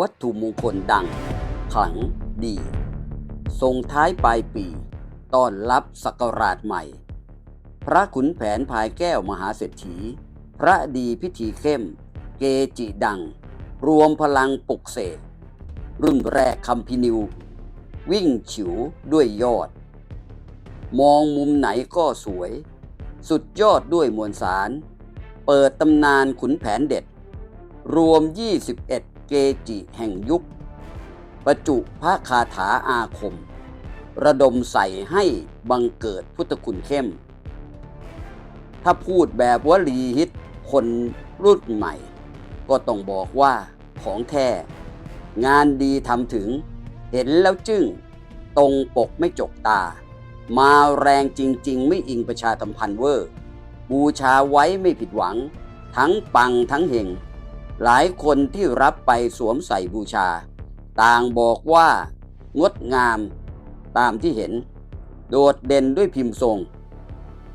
วัตถุมงคลดังขลังดีส่งท้ายปลายปี ต้อนรับศักราชใหม่ พระขุนแผนภายแก้วมหาเศรษฐี พระดีพิธีเข้ม เกจิดัง รวมพลังปลุกเสกรุ่นแรกคำพินิว วิ่งฉิวด้วยยอด มองมุมไหนก็สวย สุดยอดด้วยมวลสาร เปิดตำนานขุนแผนเด็ด รวม 21 เกจิแห่งยุค ประจุพระคาถาอาคม ระดมใส่ให้บังเกิดพุทธคุณเข้ม ถ้าพูดแบบวลีฮิตคนรุ่นใหม่ ก็ต้องบอกว่าของแท้งานดีทำถึง เห็นแล้วจึ้ง ตรงปกไม่จกตา มาแรงจริง ๆ ไม่อิงประชาสัมพันธ์เวอร์ บูชาไว้ไม่ผิดหวัง ทั้งปังทั้งเฮง หลายคนที่รับไปสวมใส่บูชา ต่างบอกว่า งดงามตามที่เห็น โดดเด่นด้วยพิมพ์ทรง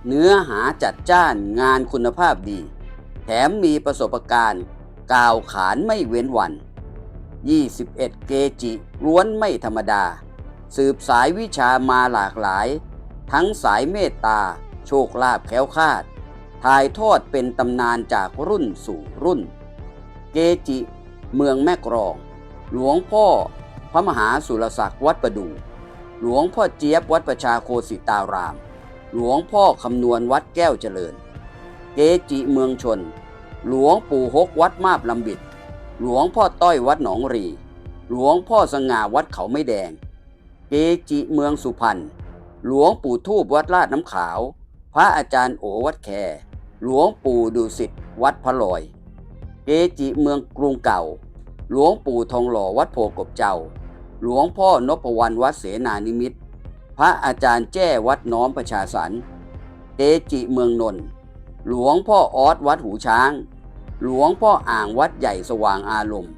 เนื้อหาจัดจ้านงานคุณภาพดี แถมมีประสบการณ์กล่าวขานไม่เว้นวัน 21 เกจิล้วนไม่ธรรมดา สืบสายวิชามาหลากหลาย ทั้งสายเมตตา โชคลาภแค้วคาด ถ่ายทอดเป็นตำนานจากรุ่นสู่รุ่น เกจิเมืองแม่กรอง หลวงพ่อพระมหาสุรศักดิ์วัดประดู หลวงพ่อเจี๊ยบวัดประชาโคสิตาราม หลวงพ่อคำนวณวัดแก้วเจริญ เกจิเมืองชน หลวงปู่ฮกวัดมาบลำบิด หลวงพ่อต้อยวัดหนองรี หลวงพ่อสง่าวัดเขาไม่แดง เกจิเมืองสุพรรณ หลวงปู่ทูบวัดลาดน้ำขาว พระอาจารย์โอวัดแคหลวงปู่ดุสิตวัดพระลอย เกจิเมืองกรุงเก่า หลวงปู่ทองหล่อวัดโพกบเจ้า หลวงพ่อนพวรรณวัดเสนานิมิตร พระอาจารย์แจ้วัดน้อมประชาสรรเกจิเมืองนนท์หลวงพ่อออสวัดหูช้าง หลวงพ่ออ่างวัดใหญ่สว่างอารมณ์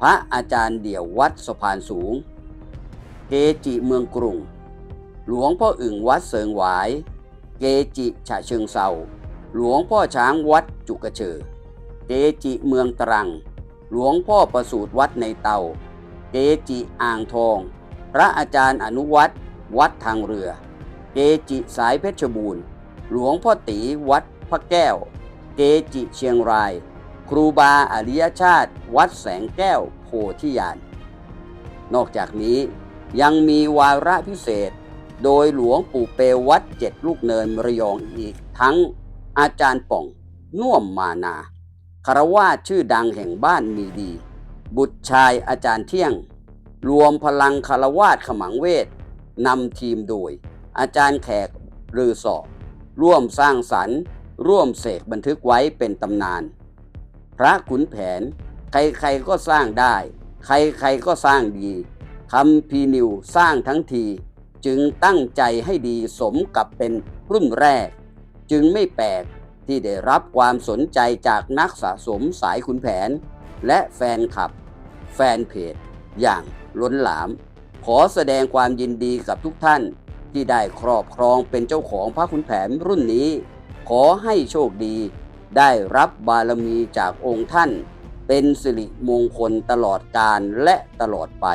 พระอาจารย์เดี่ยววัดสะพานสูง เกจิเมืองกรุง หลวงพ่ออึ่งวัดเสิงหวาย เกจิฉะเชิงเซาหลวงพ่อช้างวัดจุกระเชอ เกจิเมืองตรัง หลวงพ่อประสูตรวัดในเตา เกจิอ่างทอง พระอาจารย์อนุวัตรวัดทางเรือ เกจิสายเพชรบูรณ์ หลวงพ่อตีวัดพระแก้ว เกจิเชียงราย ครูบาอริยชาติ วัดแสงแก้วโพธิญาณ นอกจากนี้ยังมีวาระพิเศษ โดยหลวงปู่เปวัดเจ็ดลูกเนินรยองอีกทั้งอาจารย์ป่องน่วมมานา คารวาสชื่อดังแห่งบ้านมีดี บุตรชายอาจารย์เที่ยง รวมพลังคารวาสขมังเวทนำทีมโดย อาจารย์แขกรือสอบร่วมสร้างสรรค์ ร่วมเสกบันทึกไว้เป็นตำนาน พระขุนแผน ใครๆก็สร้างได้ ใครๆก็สร้างดีคำพีนิวสร้างทั้งที จึงตั้งใจให้ดีสมกับเป็นรุ่นแรก จึงไม่แปลก ที่ได้รับความสนใจจากนักสะสมสายขุนแผน และแฟนคลับ แฟนเพจ อย่างล้นหลาม ขอแสดงความยินดีกับทุกท่าน ที่ได้ครอบครองเป็นเจ้าของพระขุนแผนรุ่นนี้ ขอให้โชคดี ได้รับบารมีจากองค์ท่าน เป็นสิริมงคลตลอดกาลและตลอดไป